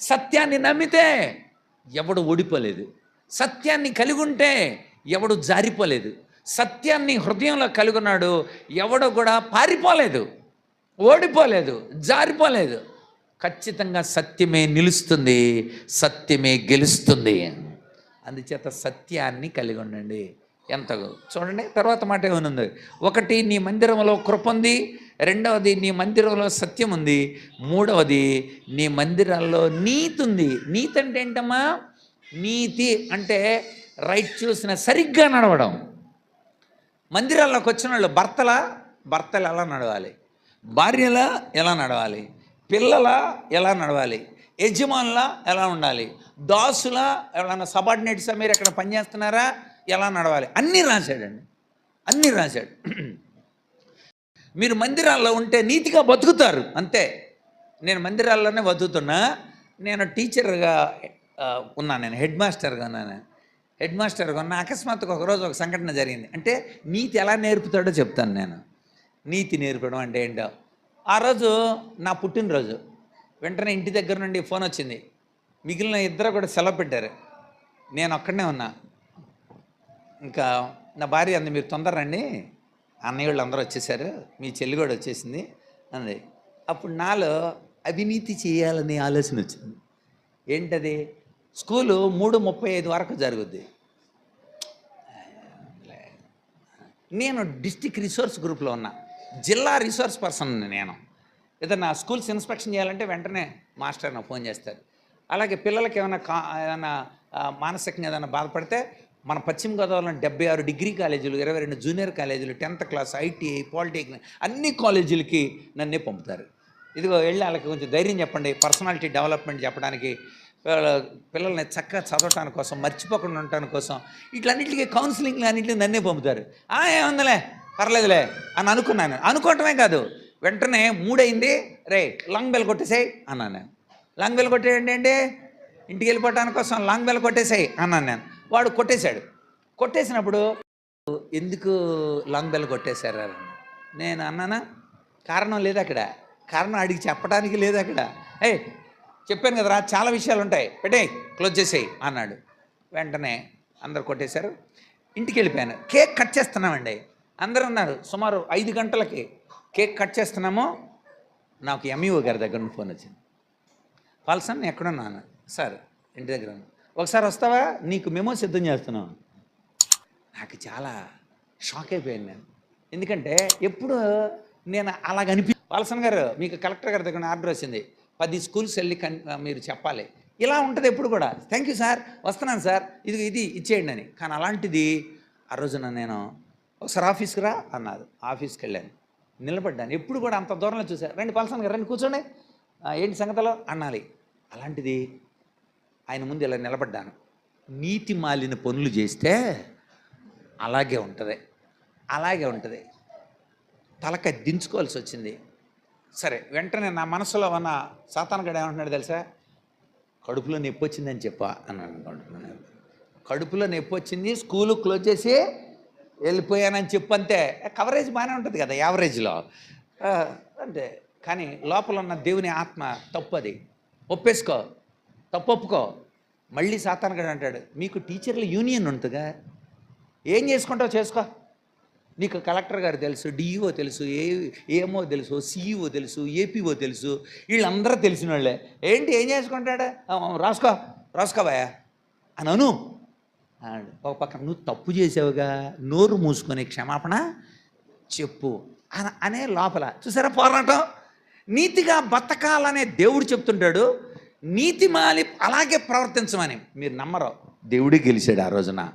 సత్యాన్ని నమ్మితే ఎవడు ఓడిపోలేదు. సత్యాన్ని కలిగి ఉంటే ఎవడు జారిపోలేదు. సత్యాన్ని హృదయంలో కలుగున్నాడు ఎవడు కూడా పారిపోలేదు. ఓడిపోలేదు జారిపోలేదు. ఖచ్చితంగా సత్యమే నిలుస్తుంది సత్యమే గెలుస్తుంది. అందుచేత సత్యాన్ని కలిగి ఉండండి. ఎంత చూడండి తర్వాత మాట ఏమనుంది? ఒకటి నీ మందిరంలో కృపంది రెండవది నీ మందిరంలో సత్యం ఉంది. మూడవది నీ మందిరాల్లో నీతి ఉంది. నీతి అంటే ఏంటమ్మా? నీతి అంటే రైట్ చూసిన సరిగ్గా నడవడం. మందిరాల్లోకి వచ్చిన వాళ్ళు భర్తల భర్తలు ఎలా నడవాలి? భార్యల ఎలా నడవాలి? పిల్లల ఎలా నడవాలి? యజమానుల ఎలా ఉండాలి? దాసుల ఎవరైనా సబార్డినేట్స్ మీరు ఎక్కడ పనిచేస్తున్నారా? ఎలా నడవాలి? అన్నీ రాశాడండి. అన్నీ రాశాడు. మీరు మందిరాల్లో ఉంటే నీతిగా బతుకుతారు. అంతే. నేను మందిరాల్లోనే బతుకుతున్నా. నేను టీచర్గా ఉన్నాను నేను హెడ్ మాస్టర్గా ఉన్నాను హెడ్ మాస్టర్గా ఉన్న అకస్మాత్తుగా ఒకరోజు ఒక సంఘటన జరిగింది. అంటే నీతి ఎలా నేర్పుతాడో చెప్తాను నేను. నీతి నేర్పడం అంటే ఏంటో. ఆ రోజు నా పుట్టినరోజు. వెంటనే ఇంటి దగ్గర నుండి ఫోన్ వచ్చింది. మిగిలిన ఇద్దరు కూడా సెలవు పెట్టారు. నేను ఒక్కడనే ఉన్నా. ఇంకా నా భార్య అంది మీరు తొందర రండి అన్నయ్య అందరూ వచ్చేసారు. మీ చెల్లి కూడా వచ్చేసింది అంది. అప్పుడు నాలో అవినీతి చేయాలనే ఆలోచన వచ్చింది. ఏంటది? స్కూలు మూడు ముప్పై ఐదు వరకు జరుగుద్ది. నేను డిస్టిక్ రిసోర్స్ గ్రూప్లో ఉన్నా. జిల్లా రిసోర్స్ పర్సన్ నేను. ఏదైనా స్కూల్స్ ఇన్స్పెక్షన్ చేయాలంటే వెంటనే మాస్టర్ నాకు ఫోన్ చేస్తారు. అలాగే పిల్లలకి ఏమైనా కా ఏమైనా మానసికంగా ఏదైనా బాధపడితే మన పశ్చిమ గోదావరిలో డెబ్బై ఆరు డిగ్రీ కాలేజీలు ఇరవై రెండు జూనియర్ కాలేజీలు టెన్త్ క్లాస్ ఐటీఐ పాలిటెక్నిక్ అన్ని కాలేజీలకి నన్నే పంపుతారు. ఇదిగో వెళ్ళి వాళ్ళకి కొంచెం ధైర్యం చెప్పండి పర్సనాలిటీ డెవలప్మెంట్ చెప్పడానికి పిల్లల్ని చక్కగా చదవటానికి కోసం మర్చిపోకుండా ఉండటాని కోసం ఇట్లన్నింటికి కౌన్సిలింగ్ అన్నింటికి నన్నే పంపుతారు. "ఆ, ఏముందిలే పర్లేదులే అని అనుకున్నాను. అనుకోవటమే కాదు వెంటనే మూడైంది రే లాంగ్ బెల్ కొట్టేసాయి అన్నాను. నేను లాంగ్ బెల్ కొట్టేయండి ఏంటి? ఇంటికి వెళ్ళిపోవటానికి కోసం లాంగ్ బెల్ కొట్టేసాయి అన్నాను నేను. వాడు కొట్టేశాడు. కొట్టేసినప్పుడు ఎందుకు లాంగ్ బెల్ కొట్టేశారు నేను అన్నానా కారణం లేదు అక్కడ. కారణం అడిగి చెప్పడానికి లేదు అక్కడ. ఏ చెప్పాను కదరా చాలా విషయాలు ఉంటాయి పెట్టే క్లోజ్ చేసేయి అన్నాడు. వెంటనే అందరు కొట్టేశారు. ఇంటికి వెళ్ళిపోయాను కేక్ కట్ చేస్తున్నామండి. అందరూ ఉన్నారు. సుమారు ఐదు గంటలకి కేక్ కట్ చేస్తున్నాము. నాకు ఎంఈఓ గారి దగ్గర ఫోన్ వచ్చింది. పాల్సన్ ఎక్కడున్నాను సార్ ఇంటి దగ్గర ఒకసారి వస్తావా? నీకు మేమో సిద్ధం చేస్తున్నాం. నాకు చాలా షాక్ అయిపోయాను నేను. ఎందుకంటే ఎప్పుడు నేను అలాగ అనిపి వాల్సన్ గారు మీకు కలెక్టర్ గారి దగ్గర ఆర్డర్ వచ్చింది. పది స్కూల్స్ వెళ్ళి కన్ మీరు చెప్పాలి. ఇలా ఉంటుంది ఎప్పుడు కూడా. థ్యాంక్ యూ సార్ వస్తున్నాను సార్ ఇది ఇది ఇచ్చేయండి అని. కానీ అలాంటిది ఆ రోజున నేను ఒకసారి ఆఫీస్కి రా అన్నారు ఆఫీస్కి వెళ్ళాను. నిలబడ్డాను. ఎప్పుడు కూడా అంత దూరంలో చూశాను రండి పాల్సన్ గారు రండి కూర్చోండి. ఏంటి సంగతిలో? అనాలి అలాంటిది ఆయన ముందు ఇలా నిలబడ్డాను. నీతి మాలిన పనులు చేస్తే అలాగే ఉంటుంది. అలాగే ఉంటుంది. తలక దించుకోవాల్సి వచ్చింది. సరే వెంటనే నా మనసులో ఉన్న సాతానగడ ఏమంటున్నాడు తెలుసా? కడుపులో నొప్పి వచ్చిందని చెప్పా అని అనుకుంటున్నాను. కడుపులో నొప్పి వచ్చింది స్కూలు క్లోజ్ చేసి వెళ్ళిపోయానని చెప్పంతే కవరేజ్ బాగానే ఉంటుంది కదా యావరేజ్లో. అంటే కానీ లోపల ఉన్న దేవుని ఆత్మ తప్పు అది. ఒప్పేసుకో. తప్పొప్పుకో. మళ్ళీ సాతానగడ అంటాడు మీకు టీచర్ల యూనియన్ ఉంటుందిగా ఏం చేసుకుంటావు చేసుకో. నీకు కలెక్టర్ గారు తెలుసు డిఈఓ తెలుసు ఏ ఏమో తెలుసు సిఈఓ తెలుసు ఏపీఓ తెలుసు వీళ్ళందరూ తెలిసిన వాళ్ళే ఏంటి ఏం చేసుకుంటాడు? రాసుకో రాసుకోవాయా అని అను ఒక పక్క నువ్వు తప్పు చేసావుగా నోరు మూసుకొని క్షమాపణ చెప్పు. అని అనే లోపల చూసారా పోరాటం? నీతిగా బతకాలనే దేవుడు చెప్తుంటాడు. నీతిమాలి అలాగే ప్రవర్తించమని. మీరు నమ్మరు. దేవుడే గెలిచాడు ఆ రోజున.